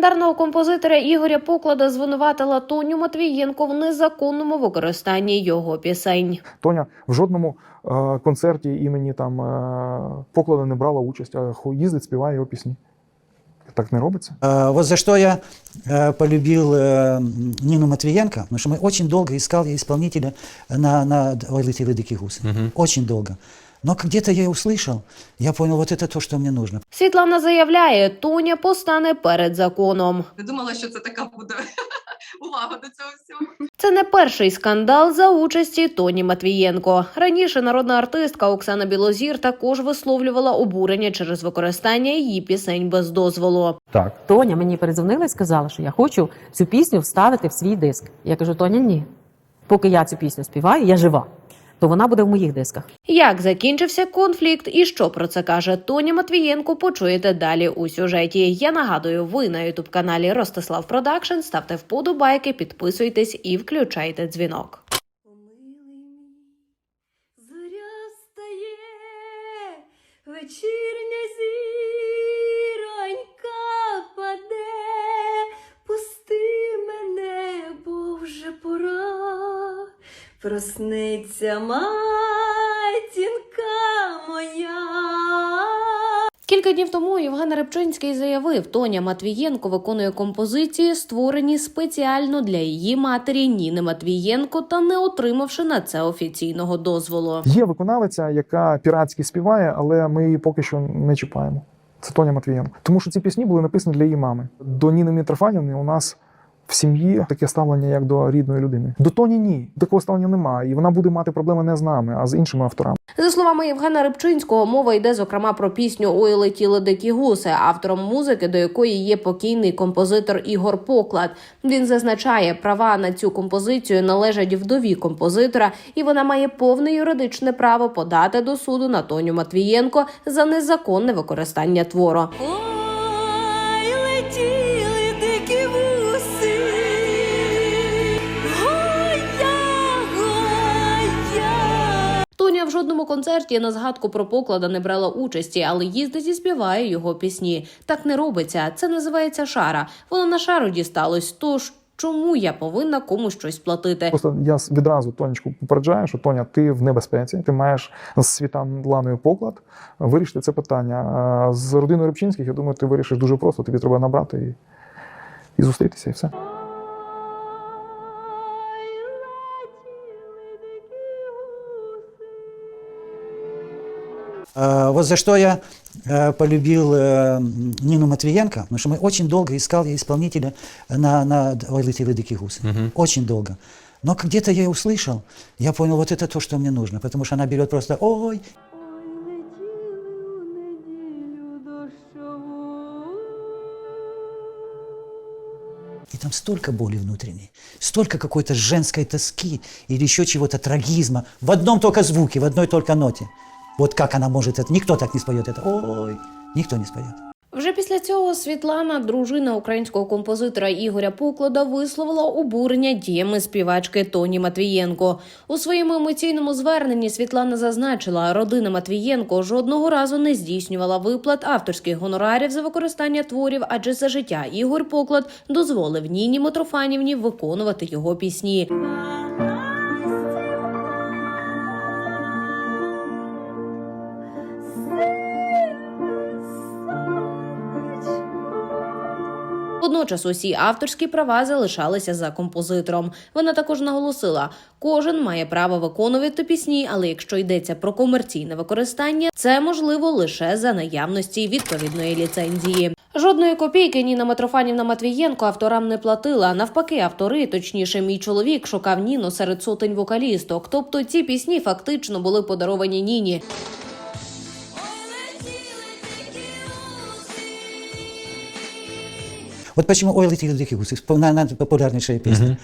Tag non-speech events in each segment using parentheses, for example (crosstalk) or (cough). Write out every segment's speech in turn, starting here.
Легендарного композитора Ігоря Поклада звинуватила Тоню Матвієнко в незаконному використанні його пісень. Тоня в жодному е, концерті імені там е, поклада не брала участь, а ху- їздить, співає його пісні. Так не робиться. А, Вот за что я э, полюбил э, Нину Матвиенко, потому что мы очень долго искал я исполнителя на, на «Ой, летели дикие гуси». Очень долго. Но где-то я услышал, я понял, вот это то, что мне нужно. Світлана заявляє, Тоня постане перед законом. Не думала, що це така буде (laughs) увага до цього всього. Це не перший скандал за участі Тоні Матвієнко. Раніше народна артистка Оксана Білозір також висловлювала обурення через використання її пісень без дозволу. Так. Тоня мені передзвонила і сказала, що я хочу цю пісню вставити в свій диск. Я кажу, Тоня, ні. Поки я цю пісню співаю, я жива, то вона буде в моїх дисках. Як закінчився конфлікт і що про це каже Тоня Матвієнко, почуєте далі у сюжеті. Я нагадую, ви на ютуб каналі Ростислав Продакшн. Ставте вподобайки, підписуйтесь і включайте дзвінок. Зоря стає вечірня просниться матінка моя. Кілька днів тому Євген Рибчинський заявив, Тоня Матвієнко виконує композиції, створені спеціально для її матері Ніни Матвієнко, та не отримавши на це офіційного дозволу. Є виконавиця, яка піратськи співає, але ми її поки що не чіпаємо. Це Тоня Матвієнко. Тому що ці пісні були написані для її мами. До Ніни Мітрофанівни у нас в сім'ї таке ставлення, як до рідної людини. До Тоні ні. Такого ставлення немає. І вона буде мати проблеми не з нами, а з іншими авторами. За словами Євгена Рибчинського, мова йде зокрема про пісню Ой летіли дикі гуси, автором музики, до якої є покійний композитор Ігор Поклад. Він зазначає, права на цю композицію належать вдові композитора, і вона має повне юридичне право подати до суду на Тоню Матвієнко за незаконне використання твору. Жодному концерті на згадку про поклада не брала участі, але їздить і співає його пісні. Так не робиться. Це називається шара. Воно на шару дісталось. Тож чому я повинна комусь щось платити? Просто я відразу Тонечку попереджаю, що Тоня, ти в небезпеці, ти маєш з Світланою поклад вирішити це питання. З родиною Рибчинських, я думаю, ти вирішиш дуже просто. Тобі треба набрати і, і зустрітися, і все. Вот за что я э, полюбил э, Нину Матвиенко, потому что мы очень долго искал я исполнителя на, на «Ой, летели дикие гуси». Очень долго. Но где-то я услышал, я понял, вот это то, что мне нужно, потому что она берет просто «Ой. И там столько боли внутренней, столько какой-то женской тоски или еще чего-то трагизма в одном только звуке, в одной только ноте. Вот как она может это? Никто так не споет это. Ой, никто не споет. Вже після цього Світлана, дружина українського композитора Ігоря Поклада, висловила обурення діями співачки Тоні Матвієнко. У своєму емоційному зверненні Світлана зазначила, родина Матвієнко жодного разу не здійснювала виплат авторських гонорарів за використання творів, адже за життя Ігор Поклад дозволив Ніні Митрофанівні виконувати його пісні. Водночас усі авторські права залишалися за композитором. Вона також наголосила, кожен має право виконувати пісні, але якщо йдеться про комерційне використання, це можливо лише за наявності відповідної ліцензії. Жодної копійки Ніна Митрофанівна Матвієнко авторам не платила. Навпаки, автори, точніше, мій чоловік шукав Ніну серед сотень вокалісток. Тобто ці пісні фактично були подаровані Ніні. Вот почему «Ой, летели дикие гуси» – наверное, популярнейшая песня.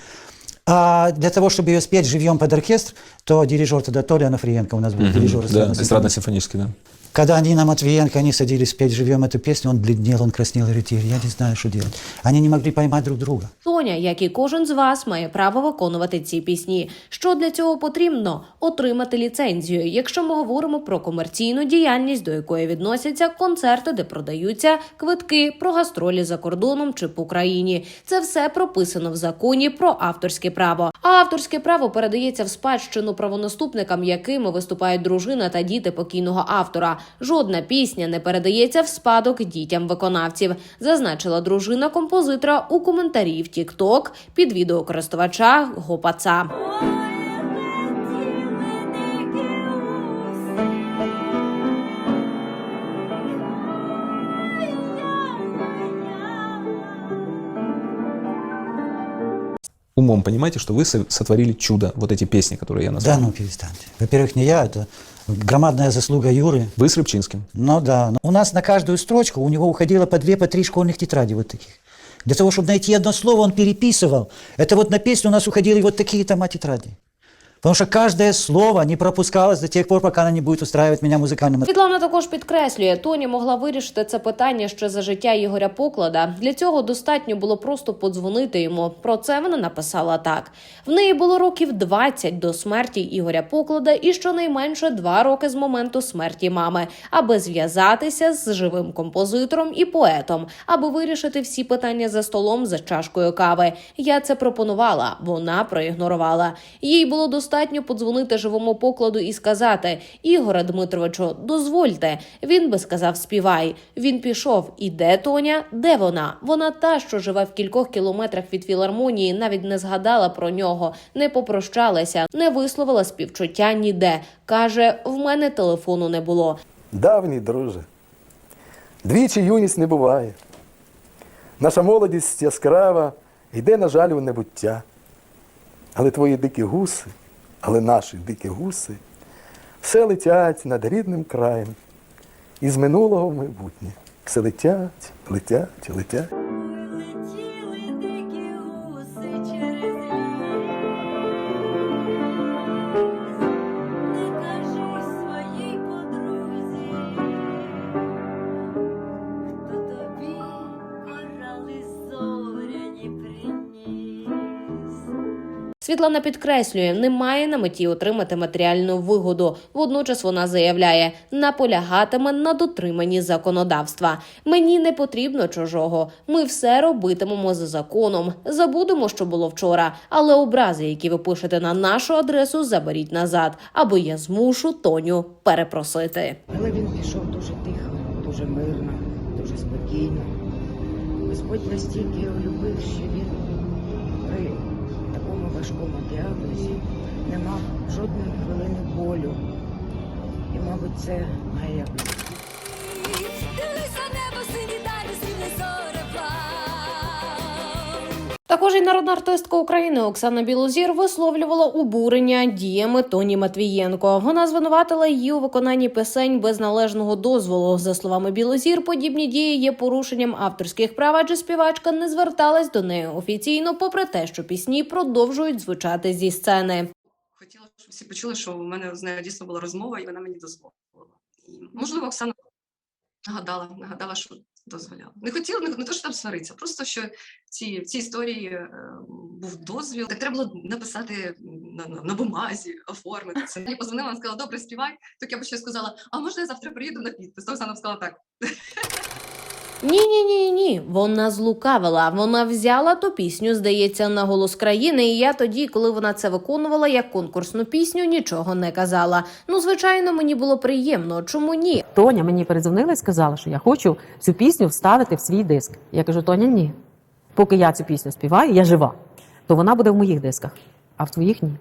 А для того, чтобы ее спеть живьем под оркестр, то дирижер тогда Толя Анафриенко у нас был, дирижер Да, эстрадно-симфонического. эстрадно-симфонический, да. Когда Нина Матвиенко, они садились петь живьем эту песню, он бледнел, он краснел и говорит, я не знаю, что делать. Они не могли поймать друг друга. Тоня, як і кожен з вас, має право виконувати ці пісні. Що для цього потрібно? Отримати ліцензію. Якщо ми говоримо про комерційну діяльність, до якої відносяться концерти, де продаються квитки про гастролі за кордоном чи по Україні. Це все прописано в законі про авторське право. А авторське право передається в спадщину правонаступникам, якими виступають дружина та діти покійного автора. Жодна пісня не передається в спадок дітям виконавців, зазначила дружина композитора у коментарі в TikTok під відео користувача Гопаца. Ой, летіли дикі гуси. Умом понимаете, что вы со- сотворили чудо, вот эти песни, которые я назвал. Да ну перестаньте. Во-первых, не я, это громадная заслуга Юры. Вы с Рыбчинским. Ну да. У нас на каждую строчку у него уходило по две, по три школьных тетради вот таких. Для того, чтобы найти одно слово, он переписывал. Это вот на песню у нас уходили вот такие тома тетради. Потому что каждое слово не пропускалось до тех пор, пока она не будет устраивать меня музыкальным Світлана також підкреслює, Тоні могла вирішити це питання ще за життя Ігоря Поклада. Для цього достатньо було просто подзвонити йому. Про це вона написала так: в неї було років 20 до смерті Ігоря Поклада і щонайменше два роки з моменту смерті мами, аби зв'язатися з живим композитором і поетом, аби вирішити всі питання за столом за чашкою кави. Я це пропонувала. Вона проігнорувала. Їй було достатньо подзвонити живому покладу і сказати: Ігоре Дмитровичу, дозвольте. Він би сказав співай. Він пішов. І де Тоня? Де вона? Вона та, що живе в кількох кілометрах від філармонії, навіть не згадала про нього, не попрощалася, не висловила співчуття ніде. каже: в мене телефону не було. Давній друже, двічі юність не буває. Наша молодість яскрава йде, на жаль, у небуття. Але твої дикі гуси, але наші дикі гуси, все летять над рідним краєм. Із минулого в майбутнє. Все летять, летять, летять. Ой, летіли дикі гуси Світлана підкреслює, не має на меті отримати матеріальну вигоду. Водночас вона заявляє, наполягатиме на дотриманні законодавства. Мені не потрібно чужого. Ми все робитимемо за законом. Забудемо, що було вчора. Але образи, які ви пишете на нашу адресу, заберіть назад, або я змушу Тоню перепросити. Але він пішов дуже тихо, дуже мирно, дуже спокійно. Господь настільки його любив, що він такому важкому діагнозі не мав жодної хвилини болю. І, мабуть, це має. Також і народна артистка України Оксана Білозір висловлювала обурення діями Тоні Матвієнко. Вона звинуватила її у виконанні пісень без належного дозволу. За словами Білозір, подібні дії є порушенням авторських прав, адже співачка не зверталась до неї офіційно, попри те, що пісні продовжують звучати зі сцени. Хотіла, щоб всі почули, що у мене з нею дійсно була розмова, і вона мені дозволила. І, можливо, Оксана нагадала, нагадала, що дозволяла. Не хотіла, не, не то, що там сваритися, просто що ці, в цій історії е, був дозвіл. Так треба було написати на, на, на бумазі, оформити це. Я позвонила, вона сказала, добре, співай. Так я б ще сказала, а можна я завтра приїду на підпис? Оксана сказала так. (laughs) Ні, ні, ні, ні. Вона злукавила. Вона взяла ту пісню, здається, на голос країни. І я тоді, коли вона це виконувала як конкурсну пісню, нічого не казала. Ну, звичайно, мені було приємно. Чому ні? Тоня мені передзвонила і сказала, що я хочу цю пісню вставити в свій диск. Я кажу, Тоня, ні. Поки я цю пісню співаю, я жива, то вона буде в моїх дисках, а в твоїх ні.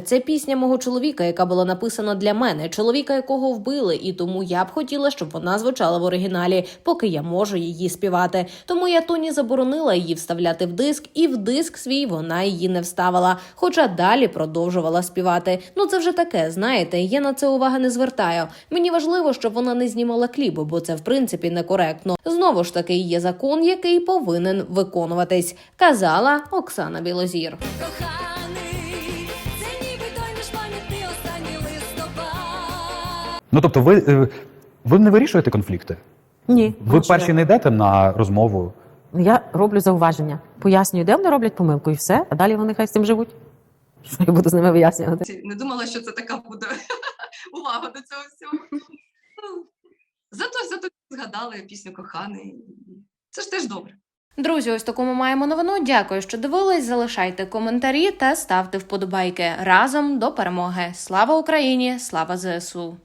Це пісня мого чоловіка, яка була написана для мене, чоловіка, якого вбили, і тому я б хотіла, щоб вона звучала в оригіналі, поки я можу її співати. Тому я Тоні заборонила її вставляти в диск, і в диск свій вона її не вставила. Хоча далі продовжувала співати. Ну це вже таке, знаєте, я на це уваги не звертаю. Мені важливо, щоб вона не знімала кліпи, бо це в принципі некоректно. Знову ж таки, є закон, який повинен виконуватись, казала Оксана Білозір. Ну тобто, ви, е, ви не вирішуєте конфлікти? Ні. Ви перші не йдете на розмову. Я роблю зауваження, пояснюю, де вони роблять помилку, і все, а далі вони хай з цим живуть. Що (laughs) я буду з ними вияснювати? Не думала, що це така буде (laughs) увага до цього всього. Ну, Зато зато згадали пісню коханий. Це ж теж добре. Друзі, ось таку ми маємо новину. Дякую, що дивились. Залишайте коментарі та ставте вподобайки разом до перемоги. Слава Україні! Слава ЗСУ!